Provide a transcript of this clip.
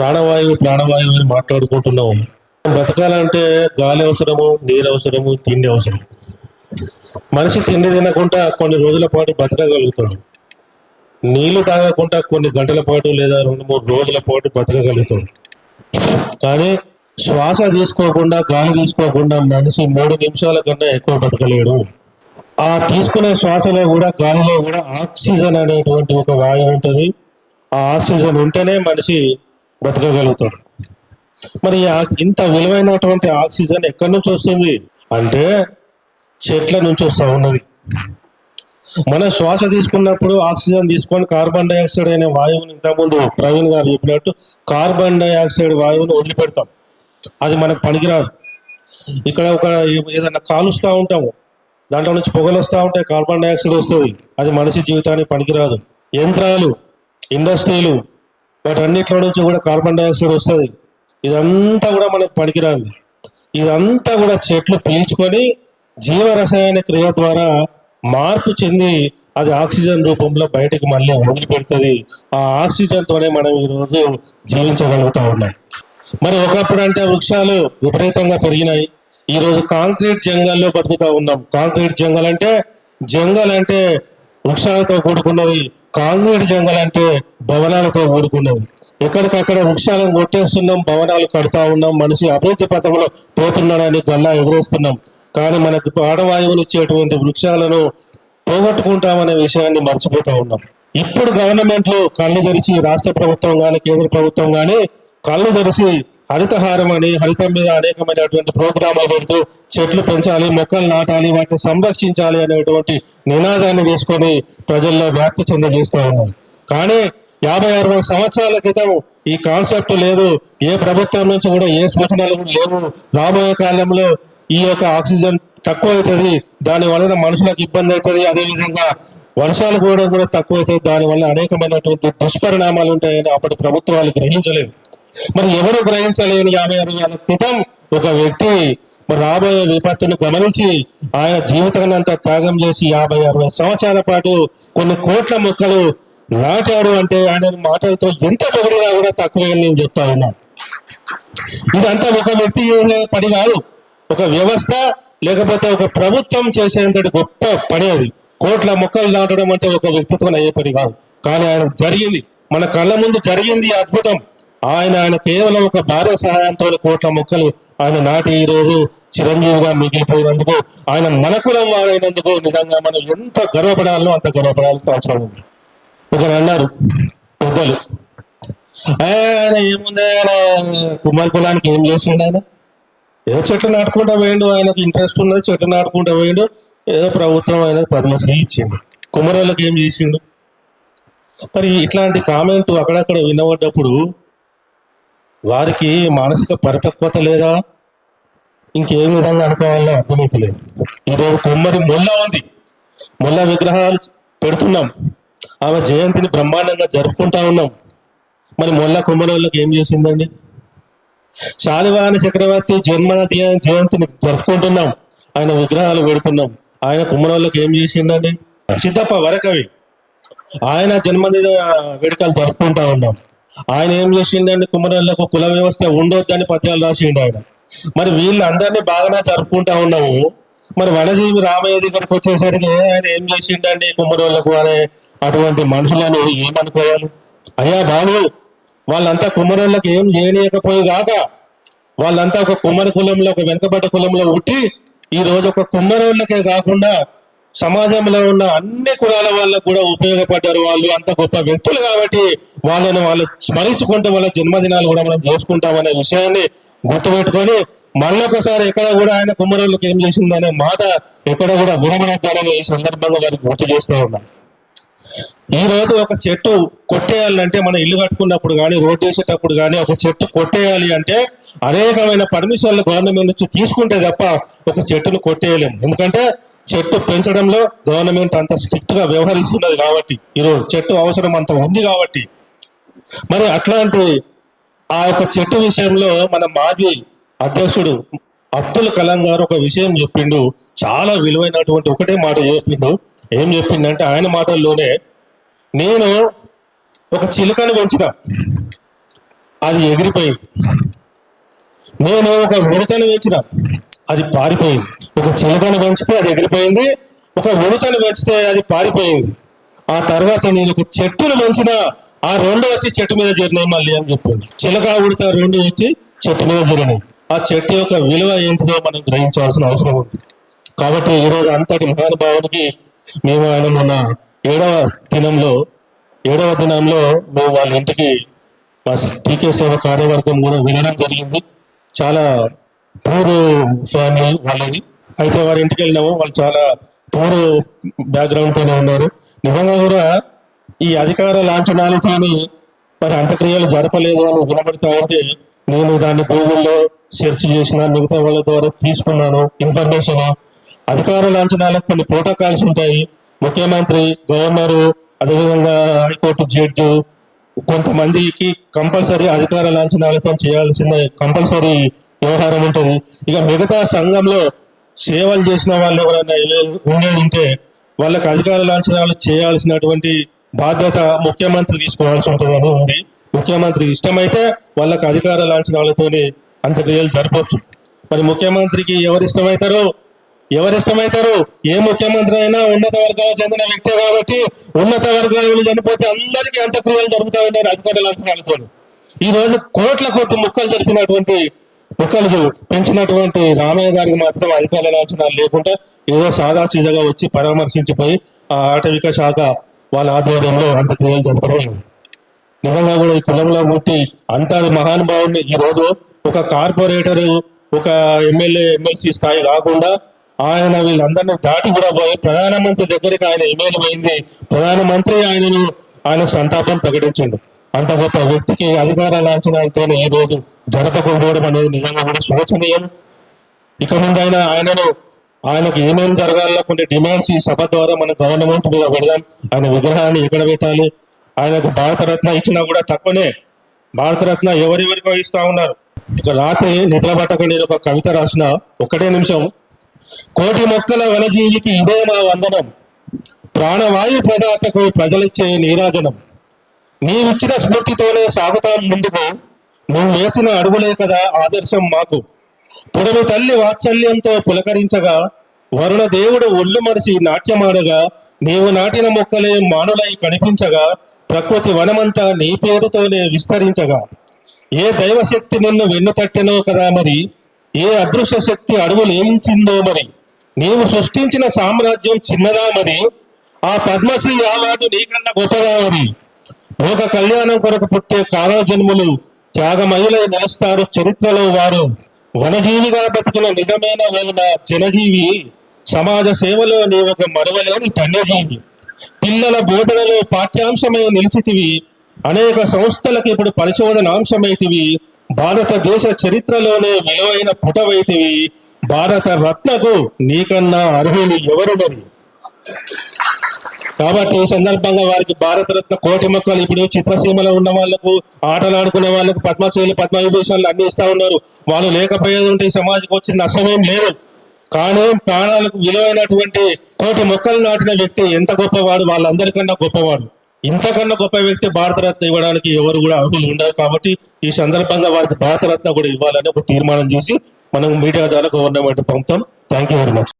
ప్రాణవాయువు ప్రాణవాయువు అని మాట్లాడుకుంటున్నాం బతకాలంటే గాలి అవసరము నీరు అవసరము తిండి అవసరం. మనిషి తిండి తినకుండా కొన్ని రోజుల పాటు బతకగలుగుతాడు. నీళ్ళు తాగకుండా కొన్ని గంటల పాటు లేదా రెండు మూడు రోజుల పాటు బతకగలుగుతాడు. కానీ శ్వాస తీసుకోకుండా గాలి తీసుకోకుండా మనిషి మూడు నిమిషాల కన్నా ఎక్కువ బతకలేడు. ఆ తీసుకునే శ్వాసలో కూడా గాలిలో కూడా ఆక్సిజన్ అనేటువంటి ఒక వాయువు ఉంటుంది. ఆ ఆక్సిజన్ ఉంటేనే మనిషి బ్రతకగలుగుతాడు మరి ఇంత విలువైనటువంటి ఆక్సిజన్ ఎక్కడి నుంచి వస్తుంది? అంటే చెట్ల నుంచి వస్తూ ఉన్నది. మన శ్వాస తీసుకున్నప్పుడు ఆక్సిజన్ తీసుకొని కార్బన్ డైఆక్సైడ్ అనే వాయువుని ఇంతకుముందు ప్రవీణ్ గారు చెప్పినట్టు కార్బన్ డైఆక్సైడ్ వాయువుని వదిలిపెడతాం. అది మనకు పనికిరాదు. ఇక్కడ ఒక ఏదైనా కాలుస్తూ ఉంటాము. దాంట్లో నుంచి పొగలు వస్తూ ఉంటాయి కార్బన్ డైఆక్సైడ్ వస్తుంది. అది మనిషి జీవితానికి పనికిరాదు. యంత్రాలు ఇండస్ట్రీలు వాటన్నిటిలో నుంచి కూడా కార్బన్ డైఆక్సైడ్ వస్తుంది. ఇదంతా కూడా మనకు పనికిరాదు. ఇదంతా కూడా చెట్లు పీల్చుకొని జీవరసాయన క్రియ ద్వారా మార్పు చెంది అది ఆక్సిజన్ రూపంలో బయటకు మళ్ళీ వదిలిపెడుతుంది. ఆ ఆక్సిజన్తోనే మనం ఈరోజు జీవించగలుగుతూ ఉన్నాం. మరి ఒకప్పుడు అంటే వృక్షాలు విపరీతంగా పెరిగినాయి. ఈ రోజు కాంక్రీట్ జంగల్లో బతుకుతూ ఉన్నాం. కాంక్రీట్ జంగల్ అంటే జంగల్ అంటే వృక్షాలతో కూడుకున్నది కాంగ్రీట్ జంగల్ అంటే భవనాలతో కూడుకున్నది ఎక్కడికక్కడ వృక్షాలను కొట్టేస్తున్నాం భవనాలు కడతా ఉన్నాం మనిషి అభివృద్ధి పథంలో పోతున్నాడని గల్లా ఎగురేస్తున్నాం. కానీ మనకు ప్రాణవాయువులు ఇచ్చేటువంటి వృక్షాలను పోగొట్టుకుంటామనే విషయాన్ని మర్చిపోతా ఉన్నాం. ఇప్పుడు గవర్నమెంట్లు కళ్ళు తెరిచి రాష్ట్ర ప్రభుత్వం కానీ కేంద్ర ప్రభుత్వం కానీ కళ్ళు తెరిచి హరితహారం అని హరితం మీద అనేకమైనటువంటి ప్రోగ్రాములు పెడుతూ చెట్లు పెంచాలి మొక్కలు నాటాలి వాటిని సంరక్షించాలి అనేటువంటి నినాదాన్ని తీసుకొని ప్రజల్లో వ్యాప్తి చెందజేస్తూ ఉన్నారు. కానీ యాభై అరవై సంవత్సరాల క్రితం ఈ కాన్సెప్ట్ లేదు. ఏ ప్రభుత్వం నుంచి కూడా ఏ సూచనలు కూడా లేవు. రాబోయే కాలంలో ఈ యొక్క ఆక్సిజన్ తక్కువ అవుతుంది దాని వలన మనుషులకు ఇబ్బంది అవుతుంది అదేవిధంగా వర్షాలు కూడా కూడా తక్కువ అవుతాయి దానివల్ల అనేకమైనటువంటి దుష్పరిణామాలు ఉంటాయని అప్పటి ప్రభుత్వాలు గ్రహించలేదు. మరి ఎవరు గ్రహించలేని యాభై అరవై ఏళ్ళ క్రితం ఒక వ్యక్తి రాబోయే విపత్తును గమనించి ఆయన జీవితాన్ని అంతా త్యాగం చేసి యాభై అరవై సంవత్సరాల పాటు కొన్ని కోట్ల మొక్కలు నాటాడు అంటే ఆయన మాటలతో ఎంత పొగిడినా కూడా తక్కువే నేను చెప్తా ఉన్నా. ఇదంతా ఒక వ్యక్తి పని కాదు. ఒక వ్యవస్థ లేకపోతే ఒక ప్రభుత్వం చేసేంతటి గొప్ప పని అది. కోట్ల మొక్కలు నాటడం అంటే ఒక వ్యక్తిత్వం అయ్యే పని కాదు. కానీ ఆయన జరిగింది. మన కళ్ళ ముందు జరిగింది అద్భుతం. ఆయన ఆయన కేవలం ఒక భార్య సహాయంతో కోట్ల మొక్కలు ఆయన నాటి ఈ రోజు చిరంజీవిగా మిగిలిపోయినందుకు ఆయన మనకులం వాడైనందుకు నిజంగా మనం ఎంత గర్వపడాలో అంత గర్వపడాల్సిన అవసరం ఉంది. ఒకరు అన్నారు పెద్దలు ఆయన ఏముంది ఆయన కుమార్ కులానికి ఏం చేసిండు ఆయన? ఏదో చెట్లు నాటుకుంటా పోయిండు ఆయనకు ఇంట్రెస్ట్ ఉన్నది చెట్లు నాటుకుంటా పోయిండు ఏదో ప్రభుత్వం ఆయనకు పద్మశ్రీ ఇచ్చింది కుమారులకు ఏం చేసిండు? మరి ఇట్లాంటి కామెంట్ అక్కడక్కడ వినబడ్డప్పుడు వారికి మానసిక పరిపక్వత లేదా ఇంకే విధంగా అనుకోవాలో అర్థమైతలేదు. ఈరోజు కొమ్మరి ముల్లా ఉంది. ముళ్ళ విగ్రహాలు పెడుతున్నాం. ఆమె జయంతిని బ్రహ్మాండంగా జరుపుకుంటా ఉన్నాం. మరి మొల్ల కుమ్మరోళ్ళకి ఏం చేసిందండి? శాలివాహన చక్రవర్తి జన్మ జయంతిని జరుపుకుంటున్నాం. ఆయన విగ్రహాలు పెడుతున్నాం. ఆయన కుమ్మరోళ్ళకి ఏం చేసిండండి? సిద్ధప్ప వరకవి. ఆయన జన్మదిన వేడుకలు జరుపుకుంటా ఉన్నాం. ఆయన ఏం చేసిండండి కుమ్మరోళ్ళకు కుల వ్యవస్థ ఉండొద్దని పద్యాలు రాసిండు ఆయన. మరి వీళ్ళందరినీ బాగానే జరుపుకుంటా ఉన్నాము. మరి వనజీవి రామయ్య దగ్గరకు వచ్చేసరికి ఆయన ఏం చేసిండండి కుమ్మరోళ్ళకు అనే అటువంటి మనుషులను ఏమనుకోవాలి? అయ్యా బాబు వాళ్ళంతా కుమ్మరోళ్ళకి ఏం చేయనీయకపోయి కాక వాళ్ళంతా ఒక కుమ్మరి కులంలో ఒక వెనుకబడ్డ కులంలో ఉట్టి ఈ రోజు ఒక కుమ్మరోళ్ళకే కాకుండా సమాజంలో ఉన్న అన్ని కులాల వాళ్ళకు కూడా ఉపయోగపడ్డారు వాళ్ళు. అంత గొప్ప వ్యక్తులు కాబట్టి వాళ్ళని వాళ్ళు స్మరించుకుంటూ వాళ్ళ జన్మదినాలు కూడా మనం చేసుకుంటామనే విషయాన్ని గుర్తుపెట్టుకొని మళ్ళొకసారి ఎక్కడ కూడా ఆయన కుమ్మరులకు ఏం చేసిందనే మాట ఎక్కడ కూడా వినబడతానని ఈ సందర్భంగా వారికి గుర్తు చేస్తూ ఉన్నాం ఈ రోజు ఒక చెట్టు కొట్టేయాలంటే మనం ఇల్లు కట్టుకున్నప్పుడు కానీ రోడ్ వేసేటప్పుడు కానీ ఒక చెట్టు కొట్టేయాలి అంటే అనేకమైన పర్మిషన్లు గవర్నమెంట్ నుంచి తీసుకుంటే తప్ప ఒక చెట్టును కొట్టేయలేము. ఎందుకంటే చెట్టు పెంచడంలో గవర్నమెంట్ అంత స్ట్రిక్ట్గా వ్యవహరిస్తున్నది కాబట్టి ఈరోజు చెట్టు అవసరం అంత ఉంది కాబట్టి. మరి అట్లాంటి ఆ యొక్క చెట్టు విషయంలో మన మాజీ అధ్యక్షుడు అబ్దుల్ కలాం గారు ఒక విషయం చెప్పిండు. చాలా విలువైనటువంటి ఒకటే మాట చెప్పిండు. ఏం చెప్పిండంటే ఆయన మాటల్లోనే నేను ఒక చిలుకను పెంచిన. అది ఎగిరిపోయింది. నేను ఒక విడతను పెంచిన. అది పారిపోయింది. ఒక చిలకను పెంచితే అది ఎగిరిపోయింది ఒక ఉడతను పెంచితే అది పారిపోయింది. ఆ తర్వాత నేను ఒక చెట్టును పెంచిన ఆ రెండు వచ్చి చెట్టు మీద చేరినాయి మళ్ళీ అని చెప్పింది చిలక ఉడత రెండు వచ్చి చెట్టు మీద చేరినాయి. ఆ చెట్టు యొక్క విలువ ఏంటిదో మనం గ్రహించాల్సిన అవసరం ఉంది. కాబట్టి ఈరోజు అంతటి మహానుభావుడికి మేము ఆయన మొన్న ఏడవ దినంలో ఏడవ దినంలో మేము వాళ్ళ ఇంటికి మా టీకే సేవ కార్యవర్గం కూడా వినడం జరిగింది. చాలా పూర్ ఫ్యామిలీ వాళ్ళది. అయితే వారి ఇంటికి వెళ్ళినాము. వాళ్ళు చాలా పూర్ బ్యాక్గ్రౌండ్ తోనే ఉన్నారు. నిజంగా కూడా ఈ అధికార లాంఛనాలతోని మరి అంత్యక్రియలు జరపలేదు అని గుణపడతామంటే ఉంటే నేను దాన్ని గూగుల్లో సెర్చ్ చేసిన మిగతా వాళ్ళ ద్వారా తీసుకున్నాను ఇన్ఫర్మేషన్. అధికార లాంఛనాలకు కొన్ని ప్రోటోకాల్స్ ఉంటాయి. ముఖ్యమంత్రి గవర్నరు అదేవిధంగా హైకోర్టు జడ్జి కొంతమందికి కంపల్సరీ అధికార లాంఛనాలతో చేయాల్సిన కంపల్సరీ వ్యవహారం ఉంటుంది. ఇక మిగతా సంఘంలో సేవలు చేసిన వాళ్ళు ఎవరైనా ఉండే ఉంటే వాళ్ళకి అధికార లాంఛనాలు చేయాల్సినటువంటి బాధ్యత ముఖ్యమంత్రి తీసుకోవాల్సి ఉంటుందని ఉంది. ముఖ్యమంత్రి ఇష్టమైతే వాళ్ళకి అధికార లాంఛనాలతోని అంత్యక్రియలు జరపవచ్చు మరి ముఖ్యమంత్రికి ఎవరు ఇష్టమవుతారు ఎవరు ఇష్టమవుతారు ఏ ముఖ్యమంత్రి అయినా ఉన్నత వర్గాలకు చెందిన వ్యక్తే కాబట్టి ఉన్నత వర్గాలు చనిపోతే అందరికీ అంత్యక్రియలు జరుపుతా ఉన్నాయి అధికార లాంఛనాలతో ఈ రోజు కోట్ల కోట్లు ముక్కలు జరిపినటువంటి ముక్కలు పెంచినటువంటి రామయ్య గారికి మాత్రం అధికార లాంఛనాలు లేకుండా ఏదో సాదా సీదాగా వచ్చి పరామర్శించిపోయి ఆ ఆటవిక శాఖ వాళ్ళ ఆధ్వర్యంలో అంత్యక్రియలు జరపడం నిజంగా కూడా ఈ కులంలో ముట్టి అంత మహానుభావుడిని ఈ రోజు ఒక కార్పొరేటర్ ఒక ఎమ్మెల్యే ఎమ్మెల్సీ స్థాయి కాకుండా ఆయన వీళ్ళందరినీ దాటి కూడా పోయి ప్రధానమంత్రి దగ్గరికి ఆయన ఇమెయిల్ పోయింది. ప్రధానమంత్రి ఆయనను ఆయన సంతాపం ప్రకటించిండు. అంత గొప్ప వ్యక్తికి అధికార లాంఛనాలతోనే ఈ రోజు జరగకపోవడం అనేది నిజంగా కూడా శోచనీయం. ఇక ముందు ఆయన ఆయనను ఆయనకు ఏమేమి జరగాలో కొన్ని డిమాండ్స్ ఈ సభ ద్వారా మన గవర్నమెంట్ మీద పెడదాం. ఆయన విగ్రహాన్ని ఎక్కడ పెట్టాలి? ఆయనకు భారతరత్న ఇచ్చినా కూడా తక్కువనే. భారతరత్న ఎవరెవరికో ఇస్తా ఉన్నారు. ఇక రాత్రి నిద్ర పట్టక నేను ఒక కవిత రాసిన ఒకటే నిమిషం. కోటి మొక్కల వనజీవికి ఇదే మా వందనం. ప్రాణవాయు ప్రదాతకు ప్రజలిచ్చే నీరాజనం. నీవిచ్చిన స్ఫూర్తితోనే సాగుతాం ముందుకు. నువ్వు వేసిన అడుగులే కదా ఆదర్శం మాకు. పుడలు తల్లి వాత్సల్యంతో పులకరించగా వరుణ దేవుడు ఒళ్ళు మరిచి నాట్యమాడగా నీవు నాటిన మొక్కలే మానులై కనిపించగా ప్రకృతి వనమంతా నీ పేరుతోనే విస్తరించగా. ఏ దైవశక్తి నిన్ను తట్టెనో కదా మరి ఏ అదృశ్య శక్తి అడుగులు ఏమించిందో మరి. నీవు సృష్టించిన సామ్రాజ్యం చిన్నదా మరి ఆ పద్మశ్రీ అవార్డు నీకన్నా గొప్పదా మరి. లోక కళ్యాణం కొరకు పుట్టే కారణ జన్ములు త్యాగమయులై నిలుస్తారు చరిత్రలో వారు. వనజీవిగా బతికిన నిజమైన వలన జనజీవి సమాజ సేవలో నీ ఒక మరవలేని ధన్యజీవి. పిల్లల బోధనలో పాఠ్యాంశమై నిలిచితివి అనేక సంస్థలకు ఇప్పుడు పరిశోధనాంశమైతివి భారతదేశ చరిత్రలోనే విలువైన పుటవైతివి. భారత రత్నకు నీకన్నా అర్హులు ఎవరు మరి కాబట్టి ఈ సందర్భంగా వారికి భారతరత్న కోటి మొక్కలు ఇప్పుడు చిత్రసీమలో ఉన్న వాళ్ళకు ఆటలు ఆడుకునే వాళ్ళకు పద్మశ్రీలు పద్మవిభూషణలు అన్ని ఇస్తా ఉన్నారు. వాళ్ళు లేకపోయేది ఉంటే ఈ సమాజకు వచ్చిన నష్టమేం లేదు. కానీ ప్రాణాలకు విలువైనటువంటి కోటి మొక్కలు నాటిన వ్యక్తి ఎంత గొప్పవాడు? వాళ్ళందరికన్నా గొప్పవాడు. ఇంతకన్నా గొప్ప వ్యక్తి భారతరత్న ఇవ్వడానికి ఎవరు కూడా అర్హులు ఉండరు కాబట్టి ఈ సందర్భంగా వారికి భారతరత్న కూడా ఇవ్వాలని ఒక తీర్మానం చేసి మనం మీడియా ద్వారా government పంపుతాం. Thank you very much